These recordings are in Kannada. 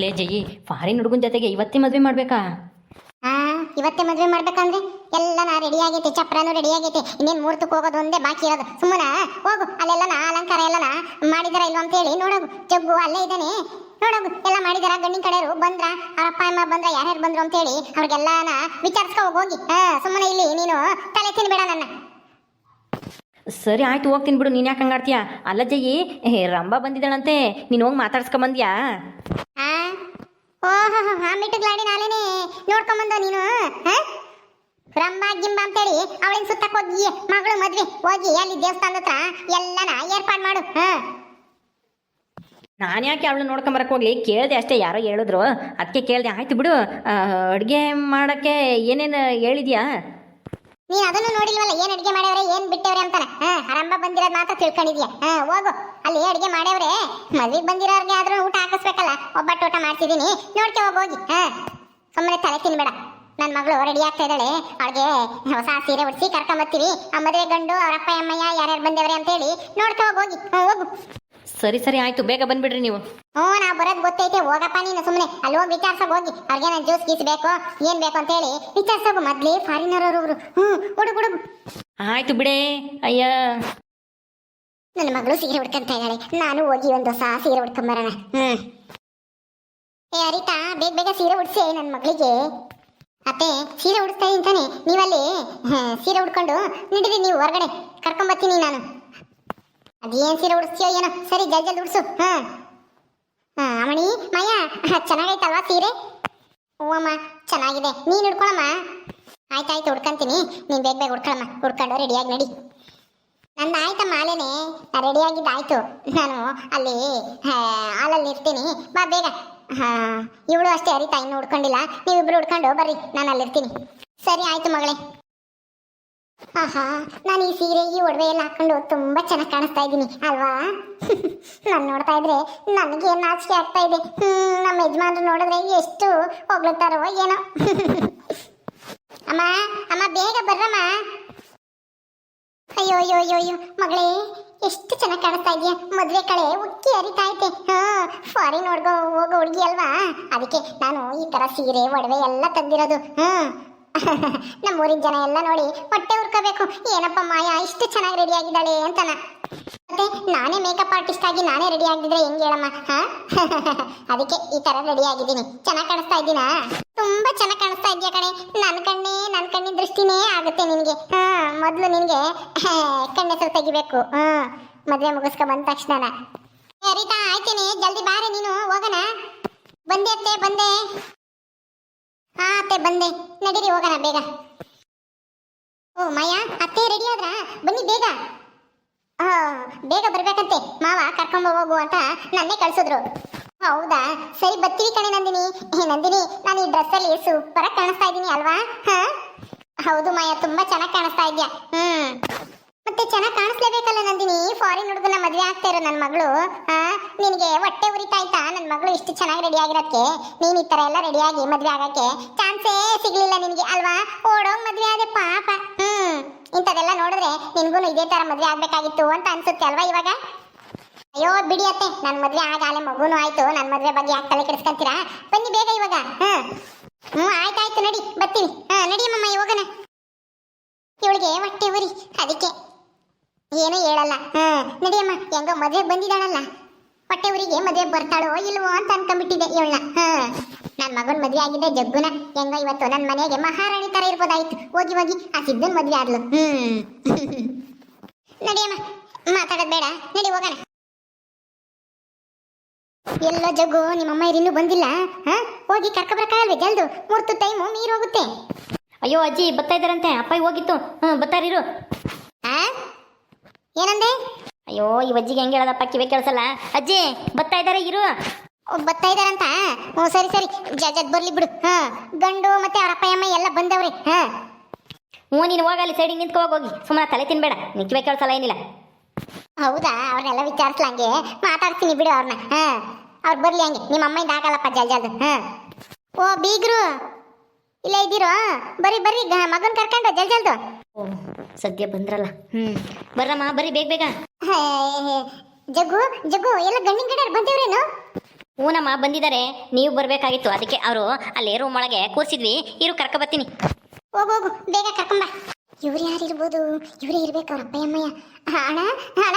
ಲೇ ಜಯಿ ಫಾರಿನ್ ಹುಡುಗನ ಜೊತೆಗೆ ಇವತ್ತೇ ಮದುವೆ ಮಾಡ್ಬೇಕಾ? ಆ ಇವತ್ತೇ ಮದುವೆ ಮಾಡ್ಬೇಕಂದ್ರೆ ಎಲ್ಲ ನಾ ರೆಡಿ ಆಗೈತಿ ಚಪ್ರನು ರೆಡಿ ಆಗೈತಿ. ಇನ್ನೇನು ಮೂರ್ತಕ್ಕೆ ಹೋಗೋದು ಒಂದೇ ಬಾಕಿ ಇರೋದು. ಸುಮ್ಮನ ಹೋಗು ಅಲ್ಲೆಲ್ಲ ನಾ ಅಲಂಕಾರ ಎಲ್ಲ ಮಾಡಿದಾರ ಇಲ್ಲ ಅಂತೇಳಿ ನೋಡೋಗು. ಜಗ್ಗು ಅಲ್ಲೇ ಇದ್ದಾನೆ. ನೋಡೋಗು ಎಲ್ಲ ಮಾಡಿದಾರ ಗಂಡಿನ ಕಡೆಯವರು ಬಂದ್ರ ಅವ್ರ ಅಪ್ಪ ಅಮ್ಮ ಬಂದ್ರ ಯಾರ್ಯಾರು ಬಂದ್ರು ಅಂತೇಳಿ ಅವ್ರಿಗೆಲ್ಲಾನ ವಿಚಾರಿಸ್ಕೊ ಹೋಗಿ. ಹಾ ಸುಮ್ಮನೆ ಇಲ್ಲಿ ನೀನು ತಲೆ ತಿನ್ಬೇಡ ನನ್ನ. ಸರಿ ಆಯ್ತು ಹೋಗ್ತೀನಿ ಬಿಡು. ನೀನು ಯಾಕೆ ಹಂಗಾಡ್ತೀಯ? ಅಲ್ಲ ಜಯಿ ಏ, ರಂಭಾ ಬಂದಿದ್ದಾಳಂತೆ. ನೀನು ಹೋಗಿ ಮಾತಾಡ್ಸ್ಕೊಂಬಂದ್ಯಾ ಓಹೋ ಆ ಮಿಟ್ಟುಗ್ಲಾಡಿ ನಾಳೆನೆ ನೋಡ್ಕೊಂಬಂದು ನೀನು ರಂಬ ಗಿಂಬ ಅಂತೇಳಿ ಅವಳಿನ ಸುತ್ತಕ್ ಹೋಗಿ ಮಗಳು ಮದ್ವೆ ಹೋಗಿ ಅಲ್ಲಿ ದೇವಸ್ಥಾನದ ಹತ್ರ ಎಲ್ಲನ ಏರ್ಪಾಡು ಮಾಡು ಹಾ? ನಾನು ಯಾಕೆ ಅವಳು ನೋಡ್ಕೊಂಬರಕ್ಕೆ ಹೋಗ್ಲಿ? ಕೇಳಿದೆ ಅಷ್ಟೇ ಯಾರೋ ಹೇಳಿದ್ರು. ಅದಕ್ಕೆ ಕೇಳಿದೆ ಆಯ್ತು ಬಿಡು ಅಡುಗೆ ಮಾಡೋಕ್ಕೆ ಏನೇನು ಹೇಳಿದ್ಯಾ? ನೀನು ಅದನ್ನು ನೋಡಿಲ್ವಲ್ಲ ಏನು ಅಡುಗೆ ಮಾಡ್ಯವ್ರೆ ಏನ್ ಬಿಟ್ಟವ್ರೆ ಅಂತಾನೆ ಹಾ ಬಂದಿರೋದ್ ಮಾತ್ರ ತಿಳ್ಕೊಂಡಿದ್ಯಾ? ಹಾ ಹೋಗು. ಅಲ್ಲಿ ಅಡಿಗೆ ಮಾಡೇವ್ರೆ ಮದ್ವೆಗ್ ಬಂದಿರೋರ್ಗೆ ಆದ್ರೂ ಊಟ ಹಾಕಿಸ್ಬೇಕಲ್ಲ. ಒಬ್ಬಟ್ಟು ಊಟ ಮಾಡ್ತಿದೀನಿ ನೋಡ್ಕೆ ಹೋಗ್ ಹೋಗಿ. ಹಾ ಸುಮ್ಮನೆ ತಲೆ ತಿನ್ಬೇಡ. ನನ್ನ ಮಗಳು ರೆಡಿ ಆಗ್ತಾ ಇದ್ದಾಳೆ. ಅವಳಿಗೆ ಹೊಸ ಸೀರೆ ಉಡಿಸಿ ಕರ್ಕೊಂಬತ್ತೀವಿ ಆ ಮದುವೆ ಗಂಡು ಅವರಪ್ಪ ಅಮ್ಮಯ್ಯ ಯಾರ್ಯಾರು ಬಂದವ್ರೆ ಅಂತ ಹೇಳಿ ನೋಡ್ಕೆ ಹೋಗಿ ಹೋಗು. ಸರಿ ಸರಿ ಆಯ್ತು. ಬೇಗ ಬಂದ್ಬಿಡ್ರಿ ನೀವು. ಹ್ಞೂ ನಾ ಬರೋದು ಗೊತ್ತೈತೆ. ಹೋಗಪ್ಪ ನೀನು ಸುಮ್ಮನೆ ಅಲ್ಲಿ ಹೋಗಿ ವಿಚಾರ್ಸೋಗಿ ಹೋಗಿ. ಅವ್ರಿಗೆ ನಾನು ಜ್ಯೂಸ್ ಗೀಸ್ ಬೇಕು ಏನ್ ಬೇಕು ಅಂತೇಳಿ ವಿಚಾರ್ಸೋಗು. ಮೊದ್ಲೇ ಫಾರಿನರ್ ಅವರು ಹ್ಞೂ ಹುಡುಗ ಹುಡುಗು. ಆಯ್ತು ಬಿಡೇ. ಅಯ್ಯ. ನನ್ನ ಮಗಳು ಸೀರೆ ಉಡ್ಕಂತ ಇದ್ದಾಳೆ ನಾನು ಹೋಗಿ ಒಂದು ಹೊಸ ಸೀರೆ ಉಡ್ಕೊಂಬರೋಣ. ಹ್ಮ್. ಏ, ಅರಿತಾ, ಬೇಗ ಬೇಗ ಸೀರೆ ಉಡ್ಸಿ ನನ್ನ ಮಗಳಿಗೆ. ಅತ್ತೆ, ಸೀರೆ ಉಡಿಸ್ತಾ ಇದೀನಿ ತಾನೆ. ನೀವಲ್ಲಿ ಸೀರೆ ಉಡ್ಕೊಂಡು ನಡೀರಿ ನೀವು ಹೊರಗಡೆ. ಕರ್ಕೊಂಬರ್ತೀನಿ ನಾನು. ಅದೇನು ಸೀರೆ ಉಡಿಸ್ತೀಯೋ ಏನೋ. ಸರಿ, ಜಲ್ ಜಲ್ದಿ ಉಡ್ಸು. ಹಾಂ. ಹಾಂ, ಅಮಣಿ ಮಯ ಚೆನ್ನಾಗೈತಲ್ವಾ ಸೀರೆ? ಅಮ್ಮ, ಚೆನ್ನಾಗಿದೆ. ನೀನು ಉಡ್ಕೊಳಮ್ಮ. ಆಯ್ತಾಯ್ತು, ಉಡ್ಕೊಂತೀನಿ. ನೀನು ಬೇಗ ಬೇಗ ಉಡ್ಕೊಳಮ್ಮ. ಉಡ್ಕೊಂಡು ರೆಡಿಯಾಗಿ ನಡಿ. ನಂದು ಆಯ್ತ ಮಾಲೆನೆ ರೆಡಿ ಆಗಿದ್ದು ಆಯ್ತು ನಾನು ಅಲ್ಲಿ ಹಾಲಲ್ಲಿ ಇರ್ತೀನಿ. ಬಾ ಬೇಗ. ಹಾ, ಇವಳು ಅಷ್ಟೇ ಅರಿತಾ, ಇನ್ನು ಉಡ್ಕೊಂಡಿಲ್ಲ. ನೀವಿಬ್ರು ಉಡ್ಕೊಂಡು ಬರ್ರಿ, ನಾನು ಅಲ್ಲಿರ್ತೀನಿ ಸರಿ, ಆಯ್ತು ಮಗಳೇ. ಆಹಾ, ನಾನು ಈ ಸೀರೆ, ಈ ಒಡವೆ ಎಲ್ಲ ಹಾಕೊಂಡು ತುಂಬಾ ಚೆನ್ನಾಗಿ ಕಾಣಿಸ್ತಾ ಇದ್ದೀನಿ, ಅಲ್ವಾ? ನಾನು ನೋಡ್ತಾ ಇದ್ರೆ ನನಗೆ ನಾಚಿಕೆ ಆಗ್ತಾ ಇದೆ. ನಮ್ಮ ಯಜಮಾನ್ರು ನೋಡಿದ್ರೆ ಎಷ್ಟು ಹೊಗಳುತ್ತಾರೋ ಏನೋ. ಅಮ್ಮ ಅಮ್ಮ, ಬೇಗ ಬರ್ರಮ್ಮ. ಅಯ್ಯೋ ಅಯ್ಯೋ ಅಯ್ಯೋ ಅಯ್ಯೋ. ಮಗಳೇ, ಎಷ್ಟು ಚೆನ್ನಾಗಿ ಕಾಣಿಸ್ತಾ ಇದೆಯಾ ಮದ್ವೆ ಕಳೆ ಉಕ್ಕಿ ಹರಿತಾ ಐತೆ. ಹಾ, ಫಾರಿನ್ ಹುಡ್ಗೋ ಹೋಗೋ ಹುಡುಗಿ ಅಲ್ವಾ? ಅದಕ್ಕೆ ನಾನು ಈ ತರ ಸೀರೆ, ಒಡವೆ ಎಲ್ಲ ತಂದಿರೋದು. ಹ್ಮ್ ನಮ್ಮ ಊರಿನ ಜನ ಎಲ್ಲ ನೋಡಿ ಹೊಟ್ಟೆ ಉರ್ಕೋಬೇಕು. ಏನಪ್ಪ ಮಾಯಾ, ಇಷ್ಟು ಚೆನ್ನಾಗಿ ರೆಡಿ ಆಗಿದ್ದಾಳೆ ಅಂತನ. ಮತ್ತೆ ನಾನೇ ಮೇಕಪ್ ಆರ್ಟಿಸ್ಟ್ ಆಗಿ ನಾನೇ ರೆಡಿ ಆಗಿದ್ರೆ ಹೆಂಗ್ ಹೇಳಮ್ಮ, ಹಾ? ಅದಕ್ಕೆ ಈ ತರ ರೆಡಿ ಆಗಿದ್ದೀನಿ. ಚೆನ್ನಾಗಿ ಕಾಣಿಸ್ತಾ ಇದ್ದೀನಾ? ತುಂಬಾ ಚೆನ್ನಾಗಿ ಕಾಣಿಸ್ತಾ ಇದೆಯಾ ಕಣೆ. ನನ್ನ ಕಣ್ಣೇ ನನ್ನ ಕಣ್ಣಿನ ದೃಷ್ಟಿನೇ ಆಗುತ್ತೆ ನಿನಗೆ. ಹಾ, ಮೊದಲು ನಿನಗೆ ಸ್ವಲ್ಪ ತೆಗಿಬೇಕು. ಹಾ, ಮದುವೆ ಮುಗಿಸ್ಕೊ ಬಂದ ತಕ್ಷಣ ರೀತಾ, ಆಯ್ತೀನಿ. ಜಲ್ದಿ ಬಾರೆ ನೀನು, ಹೋಗೋಣ. ಬಂದೆ ಅತ್ತೆ, ಬಂದೆ. ಹಾ, ಅತ್ತೆ, ಬಂದೆ. ನಡೀರಿ, ಹೋಗೋಣ ಬೇಗ. ಓ, ಮಾಯಾ, ಅತ್ತೆ ರೆಡಿ ಆದ್ರಾ? ಬನ್ನಿ ಬೇಗ. ಬೇಗ ಬರ್ಬೇಕಂತೆ. ಮಾವ ಕರ್ಕೊಂಡ್ ಹೋಗು ಅಂತ ನನ್ನೇ ಕಳ್ಸಿದ್ರು. ಹೌದಾ? ಸರಿ ಬರ್ತೀವಿ ಕಣೆ ನಂದಿನಿ. ಏ, ನಂದಿನಿ, ನಾನು ಈ ಡ್ರೆಸ್ ಅಲ್ಲಿ ಸೂಪರ್ ಆಗಿ ಕಾಣಿಸ್ತಾ ಇದ್ದೀನಿ ಅಲ್ವಾ? ಹಾ? ಹೌದು ಮಾಯಾ, ತುಂಬಾ ಚೆನ್ನಾಗಿ ಕಾಣಿಸ್ತಾ ಇದ್ಯಾ? ಹ್ಮ್. ಮತ್ತೆ ಚೆನ್ನಾಗಿ ಕಾಣಿಸ್ಲೇಬೇಕಲ್ಲ ನಂದಿನಿ? ಫಾರಿನ್ ಹುಡುಗನ ಮದುವೆ ಆಗ್ತಾ ಇರೋ ನನ್ನ ಮಗಳು ನಿನಗೆ ಹೊಟ್ಟೆ ಉರಿತಾಯ್ತಾ ನನ್ನ ಮಗಳು ಇಷ್ಟು ಚೆನ್ನಾಗಿ ರೆಡಿ ಆಗಿರೋಕ್ಕೆ ನೀನು ಈ ತರ ಎಲ್ಲ ರೆಡಿಯಾಗಿ ಮದ್ವೆ ಆಗಕ್ಕೆ ಚಾನ್ಸೇ ಸಿಗಲಿಲ್ಲ ನಿನಗೆ, ಅಲ್ವಾ? ಓಡೋಗಿ ಮದುವೆ ಆದೆ ಪಾಪ. ಹ್ಮ್ ಇಂಥದೆಲ್ಲ ನೋಡಿದ್ರೆ ನಿನಗೂ ಇದೇ ಥರ ಮದುವೆ ಆಗಬೇಕಾಗಿತ್ತು ಅಂತ ಅನ್ಸುತ್ತೆ ಅಲ್ವಾ ಇವಾಗ? ಅಯ್ಯೋ, ಬಿಡಿ ಅತ್ತೆ. ನನ್ನ ಮದುವೆ ಆಗಾಲೆ ಮಗುನೂ ಆಯ್ತು. ನನ್ನ ಮದುವೆ ಬಗ್ಗೆ ಯಾಕೆ ತಲೆ ಕೆಡಿಸ್ಕೊಂತೀರಾ? ಬನ್ನಿ ಬೇಗ ಇವಾಗ. ಹ್ಞೂ ಹ್ಞೂ ಆಯ್ತಾಯ್ತು ನಡಿ. ಬರ್ತೀನಿ. ಹಾಂ ನಡಿಯಮ್ಮ ಇವಾಗನ ಇವಳಿಗೆ ಹೊಟ್ಟೆ ಉರಿ. ಅದಕ್ಕೆ. ಏನೂ ಹೇಳಲ್ಲ. ಹಾ ನಡಿಯಮ್ಮ ಹೆಂಗೋ ಮದುವೆ ಬಂದಿದ್ದಾಳಲ್ಲ. ಹೊಟ್ಟೆ ಊರಿಗೆ ಮದುವೆ ಬರ್ತಾಳೋ ಇಲ್ವೋ ಅಂತ ಅನ್ಕೊಂಡ್ಬಿಟ್ಟಿದ್ದೆ ಇವಳನ್ನ ಹಾ ನನ್ನ ಮಗನ ಮದುವೆ ಆಗಿದೆ ಜಗ್ಗುನ. ಹೆಂಗೋ ಇವತ್ತು ನನ್ನ ಮನೆಗೆ ಮಹಾರಾಣಿ ತರ ಇರ್ಬೋದಾಯ್ತು. ಹೋಗಿ ಹೋಗಿ ಆ ಸಿದ್ದನ್ ಮದುವೆ ಆದ್ಲು. ಹ್ಮ್. ನಡಿಯಮ್ಮ ಮಾತಾಡೋದ್ ಬೇಡ. ನಡಿ ಹೋಗೋಣ. ಎಲ್ಲೋ ಜಗ್ಗು ನಿಮ್ಮಮ್ಮ ಇನ್ನೂ ಬಂದಿಲ್ಲ. ಹಾ? ಹೋಗಿ ಕರ್ಕೊಬರಕ್ಕಾಗಲ್ವೇ ಜಲ್ದು. ಮೂರ್ತು ಟೈಮು ನೀರು ಹೋಗುತ್ತೆ. ಅಯ್ಯೋ ಅಜ್ಜಿ ಬರ್ತಾ ಇದ್ದಾರಂತೆ. ಅಪ್ಪ ಹೋಗಿತ್ತು. ಹ್ಞೂ ಬರ್ತಾರಿರು ಆ? ಏನಂದೆ? ಅಯ್ಯೋ ಈ ಅಜ್ಜಿಗೆ ಹೆಂಗೆ ಹೇಳದಪ್ಪ ಕಿವೆ ಕೇಳಿಸಲ್ಲ ಅಜ್ಜಿ ಬತ್ತಾ ಇದ್ದಾರೆ ಇರು. ಬತ್ತಾ ಇದಾರಂತ? ಹ್ಞೂ ಸರಿ ಸರಿ. ಜಜದ್ ಬರ್ಲಿ ಬಿಡು. ಹಾ. ಗಂಡು ಮತ್ತೆ ಅವರ ಅಪ್ಪ ಅಮ್ಮ ಎಲ್ಲ ಬಂದವ್ರಿ. ಹಾ. ಹ್ಞೂ ನೀನು ಹೋಗಲಿ ಸೈಡಿಗೆ ನಿಂತ್ಕೊ ಹೋಗಿ ಸುಮ್ಮನೆ ತಲೆ ತಿನ್ಬೇಡ. ನಿನ್ ಕಿವಿ ಕೇಳಿಸಲ್ಲ ಏನಿಲ್ಲ. ಹೌದಾ? ಅವ್ರನ್ನೆಲ್ಲ ವಿಚಾರಿಸ್ಲಂಗೆ ಮಾತಾಡ್ತೀನಿ ಬಿಡು ಅವ್ರನ್ನ ಹಾ. ಅವ್ರು ಬರಲಿ ಹಂಗೆ. ನಿಮ್ಮ ಅಮ್ಮಯಿಂದ ಆಗಲ್ಲಪ್ಪ ಜಲ್ ಜಲ್ದು. ಹಾ. ಓ ಬೀಗ್ರು. ಇಲ್ಲ ಇದ್ದೀರೋ? ಬರ್ರಿ ಬರ್ರಿ ಮಗನ ಕರ್ಕೊಂಡು ಜಲ್ ಜಲ್ದು. ಓ ಸದ್ಯ ಬಂದ್ರಲ್ಲ. ಹ್ಞೂ ಬರ್ರಮ್ಮ ಬರ್ರಿ ಬೇಗ ಬೇಗ. ಹೇ, ಹೇ, ಜಗ್ಗು ಜಗ್ಗು ಎಲ್ಲ ಗಂಡಿನ ಕಡೆ ಬಂದೇವ್ರೇನು? ಹೂನಮ್ಮ ಬಂದಿದ್ದಾರೆ. ನೀವು ಬರಬೇಕಾಗಿತ್ತು. ಅದಕ್ಕೆ ಅವರು ಅಲ್ಲಿ ರೂಮ್ ಒಳಗೆ ಕೂರಿಸಿದ್ವಿ. ಇರು ಕರ್ಕ ಬರ್ತೀನಿ. ಹೋಗು ಹೋಗು ಬೇಗ ಕರ್ಕೊಂಬ ಇವ್ರು ಯಾರು ಇರ್ಬೋದು? ಇವರೇ ಇರ್ಬೇಕು ಅವ್ರ ಅಪ್ಪಯ್ಯಮ್ಮಯ್ಯ ಅಣ್ಣ ಅಣ್ಣ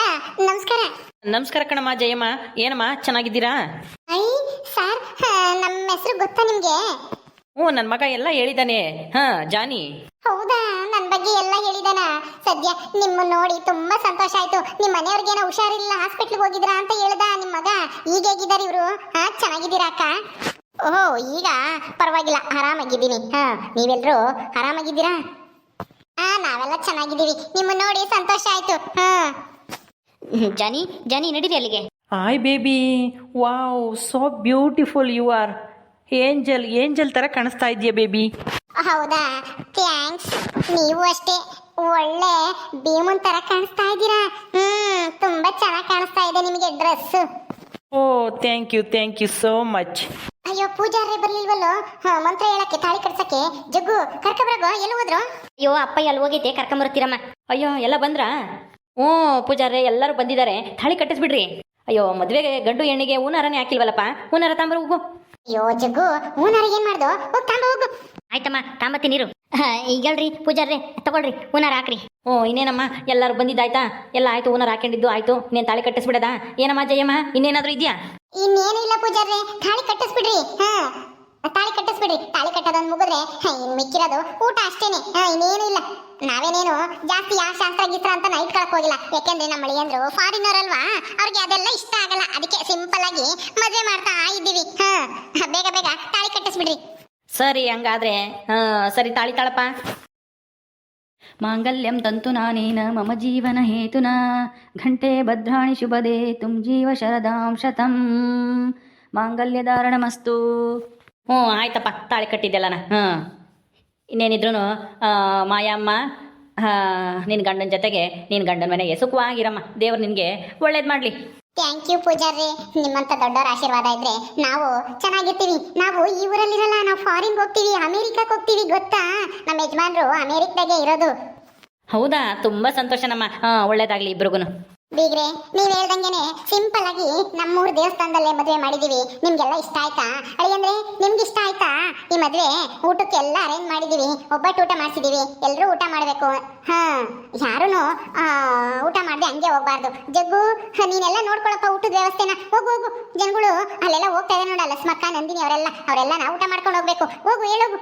ನಮಸ್ಕಾರ. ನಮಸ್ಕಾರ ಕಣಮ್ಮ ಜಯಮ್ಮ. ಏನಮ್ಮ ಚೆನ್ನಾಗಿದ್ದೀರಾ? ಐ ಸರ್ ನಮ್ಮ ಹೆಸರು ಗೊತ್ತಾ ನಿಮ್ಗೆ? ಹ್ಞೂ ನನ್ನ ಮಗ ಎಲ್ಲ ಹೇಳಿದ್ದಾನೆ ಹಾಂ ಜಾನಿ. ಹೌದಾ? ಬಗ್ಗೆ ಎಲ್ಲ ಹೇಳಿದನ. ಸದ್ಯ ನಿಮ್ಮ ನೋಡಿ ತುಂಬಾ ಸಂತೋಷ ಆಯ್ತು. ನಿಮ್ಮ ಮನೆಯವ್ರಿಗೇನೋ ಹುಷಾರಿಲ್ಲ ಹಾಸ್ಪಿಟ್ಲ್ಗೆ ಹೋಗಿದ್ರಾ ಅಂತ ಹೇಳ್ದ ನಿಮ್ಮ ಮಗ. ಈಗ ಹೇಗಿದ್ದಾರೆ ಇವರು? ಹಾ ಚೆನ್ನಾಗಿದ್ದೀರಾ ಅಕ್ಕ? ಓಹೋ ಈಗ ಪರವಾಗಿಲ್ಲ ಆರಾಮಾಗಿದ್ದೀನಿ. ಹಾ ನೀವೆಲ್ಲರೂ ಆರಾಮಾಗಿದ್ದೀರಾ? ಹಾ ನಾವೆಲ್ಲ ಚೆನ್ನಾಗಿದ್ದೀವಿ. ನಿಮ್ಮ ನೋಡಿ ಸಂತೋಷ ಆಯ್ತು. ಹಾ. ಜಾನಿ ಜಾನಿ ನಡೀರಿ ಅಲ್ಲಿಗೆ. Hi baby wow so beautiful you are angel angel ಥರ ಕಾಣಿಸ್ತಾ ಇದೆಯಾ ಬೇಬಿ ಹೌದಾ? ಥ್ಯಾಂಕ್ಸ್ ನೀವು ಅಷ್ಟೇ ಒಳ್ಳೆ ಭೀಮನ್ ತರ ಕಾಣಿಸ್ತಾ ಇದ್ದೀರಾ? ಹ್ಮ್ ತುಂಬಾ ಚೆನ್ನಾಗಿ ಕಾಣಿಸ್ತಾ ಇದೆ ನಿಮಗೆ dress oh thank you thank you so much ಅಯ್ಯೋ ಪೂಜಾರ್ರೆ ಬರ್ಲಿಲ್ವಲ್ಲೋ? ಹಾ, ಮಂತ್ರ ಹೇಳಕ್ಕೆ ತಾಳಿ ಕಟ್ಸಕ್ಕೆ. ಜಗ್ಗು ಕರ್ಕ ಬರಗೋ ಎಲ್ಲಿ ಹೋದ್ರು? ಅಯ್ಯೋ ಅಪ್ಪ ಎಲ್ಲಿ ಹೋಗಿದ್ದೆ ಕರ್ಕೊಂಬರ್ತೀರಮ್ಮ ಅಯ್ಯೋ ಎಲ್ಲ ಬಂದ್ರಾ? ಹ್ಞೂ ಪೂಜಾರಿ ಎಲ್ಲರೂ ಬಂದಿದ್ದಾರೆ. ತಾಳಿ ಕಟ್ಟಿಸ್ಬಿಡ್ರಿ. ಅಯ್ಯೋ ಮದುವೆಗೆ ಗಂಡು ಹೆಣ್ಣಿಗೆ ಹೂನಾರನೇ ಹಾಕಿಲ್ವಲ್ಲಪ್ಪ? ಹೂನಾರ ತಾಂಬ್ರ ಹೋಗು. ಅಯ್ಯೋ ಜಗ್ಗು ಹೂನಾರಿಗೆ ಏನ್ ಮಾಡ್ದು? ಹೋಗ್ ತಾಂಬ ಹೋಗು. ಆಯ್ತಮ್ಮ ತಾಂಬತ್ತಿ ನೀರು. ಈಗ ಪೂಜಾರ್ರಿ ತಗೊಳ್ರಿ ಹೂನಾರ ಹಾಕ್ರಿ. ಓ ಇನ್ನೇನಮ್ಮ ಎಲ್ಲರೂ ಬಂದಿದ್ದಾಯ್ತಾ? ಎಲ್ಲ ಆಯ್ತು ಹೂನಾರ ಹಾಕೊಂಡಿದ್ದು ಆಯ್ತು ನೀನ್ ತಾಳಿ ಕಟ್ಟಿಸ್ಬಿಡದಾ? ಏನಮ್ಮ ಜಯಮ್ಮ ಇನ್ನೇನಾದರೂ ಇದ್ಯಾ? ಇನ್ನೇನಿಲ್ಲ ಪೂಜಾರ್ರಿ ತಾಳಿ ಕಟ್ಟಿಸ್ಬಿಡ್ರಿ ಹಾ? ತಾಳಿ ಕಟ್ಟಿಸ್ಬಿಡ್ರಿ ಕಟ್ಟೋದೊಂದು ಇನ್ ಮಿಕ್ಕಿರೋದು ಊಟ ಅಷ್ಟೇನೆ. ಇನ್ನೇನು ಇಲ್ಲ. ನಾವೇನೇನು ಜಾಸ್ತಿ ಯಾವ ಶಾಸ್ತ್ರ ಗೀಸ್ತ್ರ ಅಂತ ನೈಟ್ ಕಳಕ್ ಹೋಗಿಲ್ಲ. ಯಾಕೆಂದ್ರೆ ನಮ್ಮ ಅಳಿಯಂದ್ರು ಫಾರಿನರ್ ಅಲ್ವಾ? ಅವ್ರಿಗೆ ಅದೆಲ್ಲ ಇಷ್ಟ ಆಗಲ್ಲ. ಅದಕ್ಕೆ ಸಿಂಪಲ್ ಆಗಿ ಮದುವೆ ಮಾಡ್ತಾ ಇದ್ದೀವಿ. ಹಾ, ಬೇಗ ಬೇಗ ತಾಳಿ ಕಟ್ಟಿಸ್ಬಿಡ್ರಿ. ಸರಿ, ಹಂಗಾದ್ರೆ, ಹಾ, ಸರಿ, ತಾಳಿ ತಾಳಪ್ಪ. ಮಾಂಗಲ್ಯಂ ತಂತು ನಾನೇನ, ಮಮ ಜೀವನ ಹೇತುನಾ. ಘಂಟೆ ಭದ್ರಾಣಿ ಶುಭದೇ, ತುಂ ಜೀವ ಶರದಾಂ ಶತಂ. ಮಾಂಗಲ್ಯಧಾರಣಮಸ್ತು ಹ್ಞೂ ಆಯ್ತಪ್ಪ ತಾಳಿ ಕಟ್ಟಿದ್ದೆಲ್ಲನ ಹ್ಞೂ ಇನ್ನೇನಿದ್ರು ಮಾಯಮ್ಮ ನಿನ್ನ ಗಂಡನ ಜೊತೆಗೆ ನಿನ್ನ ಗಂಡನ ಮನೆಗೆ ಸುಖವಾಗಿರಮ್ಮ. ದೇವ್ರು ನಿನಗೆ ಒಳ್ಳೇದು ಮಾಡಲಿ. ಥ್ಯಾಂಕ್ ಯು ಪೂಜಾರ್ರಿ. ನಿಮ್ಮಂತ ದೊಡ್ಡವರ ಆಶೀರ್ವಾದ ಇದ್ರೆ ನಾವು ಚೆನ್ನಾಗಿರ್ತೀವಿ. ನಾವು ಈ ಊರಲ್ಲಿರಲ್ಲ ನಾವು ಫಾರಿನ್ ಹೋಗ್ತೀವಿ ಅಮೇರಿಕಕ್ಕೆ ಹೋಗ್ತೀವಿ ಗೊತ್ತಾ? ನಮ್ಮ ಯಜಮಾನ್ರು ಅಮೇರಿಕಾಗೆ ಇರೋದು. ಹೌದಾ? ತುಂಬ ಸಂತೋಷ ನಮ್ಮ ಹಾಂ ಒಳ್ಳೇದಾಗಲಿ ಇಬ್ರಿಗೂ ಬೀಗ್ರೆ ನೀವ್ ಹೇಳ್ದಂಗೆನೆ ಸಿಂಪಲ್ ಆಗಿ ನಮ್ಮೂರ್ ದೇವಸ್ಥಾನದಲ್ಲೇ ಮದ್ವೆ ಮಾಡಿದೀವಿ. ನಿಮ್ಗೆಲ್ಲ ಇಷ್ಟ ಆಯ್ತಾ? ಅಳಿಯಂದ್ರೆ ನಿಮ್ಗೆ ಇಷ್ಟ ಆಯ್ತಾ? ಈ ಮದ್ವೆ ಊಟಕ್ಕೆಲ್ಲ ಅರೇಂಜ್ ಮಾಡಿದೀವಿ. ಒಬ್ಬಟ್ಟು ಊಟ ಮಾಡಿಸಿದೀವಿ. ಎಲ್ಲರೂ ಊಟ ಮಾಡ್ಬೇಕು. ಹಾ ಯಾರುನು ಆ, ಊಟ ಮಾಡ್ದೆ ಹಂಗೆ ಹೋಗ್ಬಾರ್ದು. ಜಗ್ಗು ನೀನೆಲ್ಲ ನೋಡ್ಕೊಳಪ್ಪ ಊಟದ ವ್ಯವಸ್ಥೆನ. ಹೋಗು ಹೋಗು. ಜನಗಳು ಅಲ್ಲೆಲ್ಲ ಹೋಗ್ತಾ ಇದ್ದಾರೆ ನೋಡ ಲಸ್ಮಕ್ಕ ನಂದಿನಿ ಅವರೆಲ್ಲ. ಅವರೆಲ್ಲ ನಾವು ಊಟ ಮಾಡ್ಕೊಂಡು ಹೋಗ್ಬೇಕು. ಹೋಗು ಹೇಳೋಗು.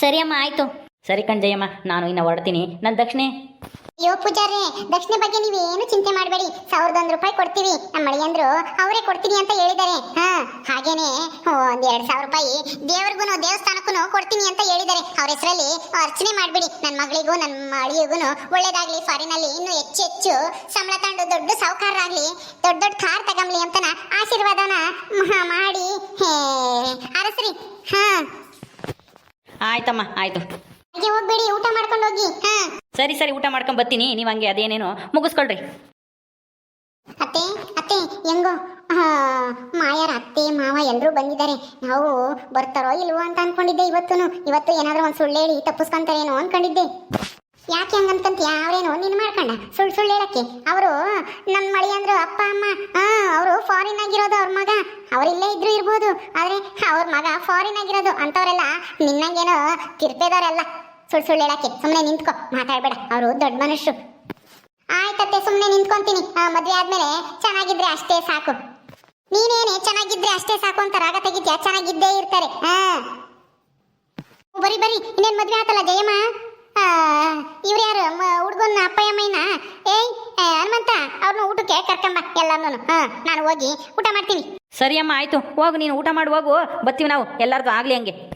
ಸರಿ ಅಮ್ಮ ಆಯ್ತು. ಸರಿ ಕಣ್ಜಯ್ಯಮ್ಮ ನಾನು ಇನ್ನ ಹೊರಡ್ತೀನಿ. ನನ್ನ ದಕ್ಷಿಣೆ. ಅಯ್ಯೋ ಪೂಜಾರಿ ದಕ್ಷಿಣ ಬಗ್ಗೆ ಏನು ಚಿಂತೆ ಮಾಡಬೇಡಿ. ಸಾವಿರದ ಒಂದು ರೂಪಾಯಿ ಕೊಡ್ತೀವಿ. ನಮ್ಮ ಮಳಿಯಂದ್ರು ಅವರೇ ಕೊಡ್ತೀನಿ ಅಂತ ಹೇಳಿದ್ದಾರೆ. ಹಾ ಹಾಗೇನೆ ಒಂದ್ ಎರಡ್ ಸಾವಿರ ರೂಪಾಯಿ ದೇವ್ರಿಗೂ ದೇವಸ್ಥಾನಕ್ಕೂ ಕೊಡ್ತೀನಿ ಅಂತ ಹೇಳಿದ್ದಾರೆ. ಅವ್ರ ಹೆಸರಲ್ಲಿ ಅರ್ಚನೆ ಮಾಡ್ಬಿಡಿ. ನನ್ನ ಮಗಳಿಗೂ ನನ್ನ ಅಳಿಯಿಗೂ ಒಳ್ಳೇದಾಗ್ಲಿ ಫಾರಿನಲ್ಲಿ ಇನ್ನು ಹೆಚ್ಚು ಹೆಚ್ಚು ಸಂಬಳ ತಗೊಂಡು ದೊಡ್ಡ ಸಾಹುಕಾರರಾಗ್ಲಿ ದೊಡ್ಡ ದೊಡ್ಡ ಕಾರ್ ತಗಂಬ್ಲಿ ಅಂತನ ಆಶೀರ್ವಾದನ ಮಾಡಿ. ಹೇ, ಅರಸ್ರಿ. ಹಾ. ಆಯ್ತಮ್ಮ ಆಯಿತು. ಹಾಗೆ ಹೋಗ್ಬೇಡಿ ಊಟ ಮಾಡ್ಕೊಂಡು ಹೋಗಿ. ಹಾ. ಸರಿ ಸರಿ ಊಟ ಮಾಡ್ಕೊಂಡ್ ಬರ್ತೀನಿ. ನೀವು ಹಂಗೆ ಅದೇನೇನೋ ಮುಗಿಸ್ಕೊಳ್ರಿ. ಅತ್ತೆ ಅತ್ತೆ ಹೆಂಗೋ? ಆ, ಮಾಯರ ಅತ್ತೆ ಮಾವ ಎಲ್ಲರೂ ಬಂದಿದ್ದಾರೆ. ನಾವು ಬರ್ತಾರೋ ಇಲ್ವೋ ಅಂತ ಅನ್ಕೊಂಡಿದ್ದೆ ಇವತ್ತು ಇವತ್ತು ಏನಾದ್ರೂ ಒಂದು ಸುಳ್ಳು ಹೇಳಿ ತಪ್ಪಿಸ್ಕೊಂತಾರೇನೋ ಅನ್ಕೊಂಡಿದ್ದೆ. ಯಾಕೆ ಹಂಗ ಯಾವ್ರೇನೋ ಅವ್ರೇನು ನೀನು ಮಾಡ್ಕೊಂಡ? ಸುಳ್ಳು ಸುಳ್ಳು ಹೇಳಕ್ಕೆ. ಅವರು ನನ್ನ ಮಳಿ ಅಂದ್ರು ಅಪ್ಪ ಅಮ್ಮ ಆ ಅವರು ಫಾರಿನ್ ಆಗಿರೋದು ಅವ್ರ ಮಗ. ಅವ್ರು ಇಲ್ಲೇ ಇದ್ರು ಇರ್ಬೋದು. ಆದ್ರೆ ಅವ್ರ ಮಗ ಫಾರಿನ್ ಆಗಿರೋದು ಅಂತವರೆಲ್ಲ ನಿನ್ನಂಗೇನೋ ತಿರ್ಪೇದವರೆಲ್ಲ ಸುಳ್ಳು ಸುಳ್ಳು ಹೇಳಕ್ಕೆ. ಸುಮ್ಮನೆ ನಿಂತ್ಕೊ. ಮಾತಾಡ್ಬೇಡ. ಅವರು ದೊಡ್ಡ ಮನುಷ್ಯರು ಆಯ್ತತ್ತೆ ಸುಮ್ಮನೆ ನಿಂತ್ಕೊಂತೀನಿ. ಮದುವೆ ಆದ್ಮೇಲೆ ಚೆನ್ನಾಗಿದ್ರೆ ಅಷ್ಟೇ ಸಾಕು. ನೀನೇನೆ ಚೆನ್ನಾಗಿದ್ರೆ ಅಷ್ಟೇ ಸಾಕು ಅಂತ ರಾಗ ತೆಗಿತ್ಯಾ ಚೆನ್ನಾಗಿದ್ದೇ ಇರ್ತಾರೆ. ಹಾ ಬರಿ ಬರಿ. ಇನ್ನೇನ್ ಮದ್ವೆ ಆತಲ್ಲ, ಜಯಮ್ಮ? ಇವ್ರು ಯಾರು? ಹುಡುಗನ ಅಪ್ಪಯ್ಯಮ್ಮಯ್ಯನ ಏಯ್ ಹನುಮಂತ ಅವ್ರನ್ನ ಊಟಕ್ಕೆ ಕರ್ಕೊಂಬ ಎಲ್ಲಾರ್ನು ಹಾ, ನಾನು ಹೋಗಿ ಊಟ ಮಾಡ್ತೀನಿ. ಸರಿ ಅಮ್ಮ, ಆಯ್ತು. ಹೋಗು, ನೀನು ಊಟ ಮಾಡಿ, ಹೋಗು. ಬರ್ತೀವಿ ನಾವು. ಎಲ್ಲರದು ಆಗ್ಲಿ ಹಂಗೆ.